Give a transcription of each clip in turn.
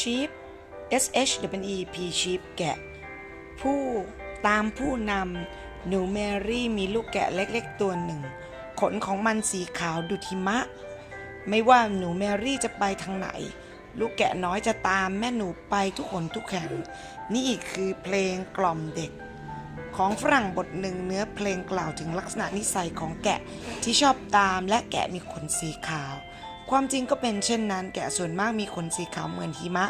sheep S H W E P sheep แกะ ผู้ตามผู้นำหนูแมรี่มีลูกแกะเล็กๆตัวหนึ่ง ขนของมันสีขาวดุทิมะ ไม่ว่าหนูแมรี่จะไปทางไหน ลูกแกะน้อยจะตามแม่หนูไปทุกหนทุกแห่ง นี่คือเพลงกล่อมเด็ก ของฝรั่งบทหนึ่งเนื้อเพลงกล่าวถึงลักษณะนิสัยของแกะที่ชอบตามและแกะมีขนสีขาว ความจริงก็เป็นเช่นนั้น แกะส่วนมากมีขนสีขาวเหมือนหิมะ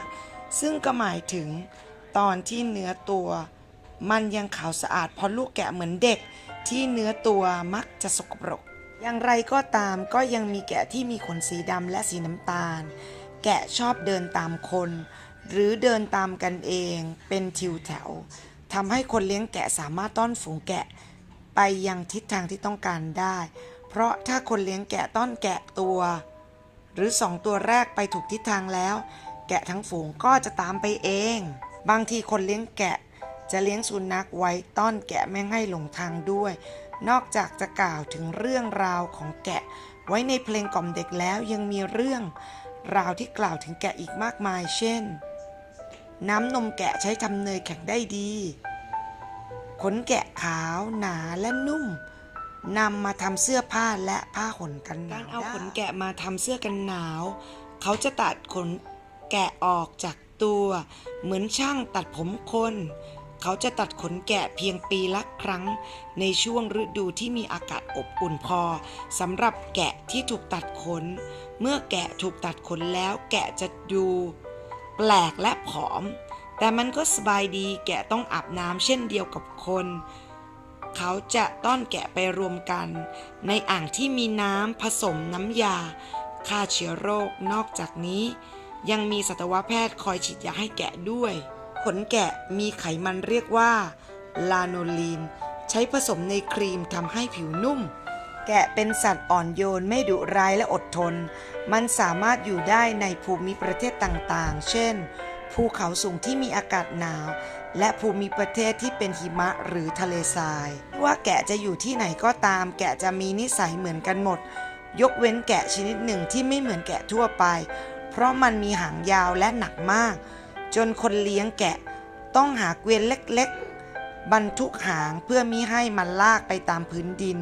ซึ่งก็หมายถึงตอนที่เนื้อตัว มันยังขาวสะอาดเพราะลูกแกะเหมือนเด็กที่เนื้อตัวมักจะสกปรก อย่างไรก็ตามก็ยังมีแกะที่มีขนสีดำและสีน้ำตาล แกะชอบเดินตามคน หรือเดินตามกันเองเป็นทิวแถวทำให้คนเลี้ยงแกะสามารถต้อนฝูงแกะ ไปยังทิศทางที่ต้องการได้ เพราะถ้าคนเลี้ยงแกะต้อนแกะตัว หรือสองตัวแรกไปถูกทิศทางแล้ว แกะทั้งฝูงก็จะตามไปเอง บางทีคนเลี้ยงแกะ จะเลี้ยงสุนัขไว้ต้อนแกะไม่ให้หลงทางด้วย นอกจากจะกล่าวถึงเรื่องราวของแกะ ไว้ในเพลงกล่อมเด็กแล้วยังมีเรื่อง ราวที่กล่าวถึงแกะอีกมากมาย เช่น น้ำนมแกะใช้ทำเนยแข็งได้ดี ขนแกะขาวหนาและนุ่ม นำมาทำเสื้อผ้าและผ้าขนกันหนาวการเอาขนแกะมาทำเสื้อกันหนาว เขาจะตัดขนแกะออกจากตัว เหมือนช่างตัดผมคน เขาจะตัดขนแกะเพียงปีละครั้ง ในช่วงฤดูที่มีอากาศอบอุ่นพอสำหรับแกะที่ถูกตัดขน เมื่อแกะถูกตัดขนแล้วแกะจะดูแปลกและผอม แต่มันก็สบายดีแกะต้องอาบน้ำเช่นเดียวกับคน เขาจะต้อนแกะไปรวมกัน ในอ่างที่มีน้ำผสมน้ำยาฆ่าเชื้อโรคนอกจากนี้ ยังมีสัตวแพทย์คอยฉีดยาให้แกะด้วย ขนแกะมีไขมันเรียกว่า ลาโนลีน ใช้ผสมในครีมทำให้ผิวนุ่ม แกะเป็นสัตว์อ่อนโยนไม่ดุร้ายและอดทน มันสามารถอยู่ได้ในภูมิประเทศต่างๆ เช่น ภูเขาสูงที่มีอากาศหนาว และภูมิประเทศที่เป็นหิมะหรือทะเลทราย ว่าแกะจะอยู่ที่ไหนก็ตาม แกะจะมีนิสัยเหมือนกันหมด ยกเว้นแกะชนิดหนึ่งที่ไม่เหมือนแกะทั่วไป เพราะมันมีหางยาวและหนักมาก จนคนเลี้ยงแกะต้องหาเกวียนเล็กๆ บรรทุกหางเพื่อมิให้มันลากไปตามพื้นดิน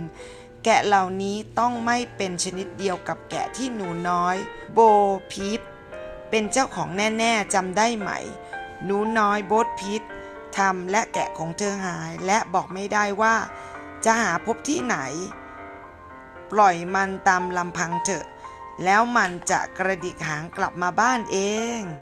แกะเหล่านี้ต้องไม่เป็นชนิดเดียวกับแกะที่หนูน้อย โบพีปเป็นเจ้าของแน่ ๆจำได้ไหม หนูน้อยโบทพีท ทำและแกะของเธอหายและบอกไม่ได้ว่า จะหาพบที่ไหน ปล่อยมันตามลำพังเถอะ แล้วมันจะกระดิกหางกลับมาบ้านเอง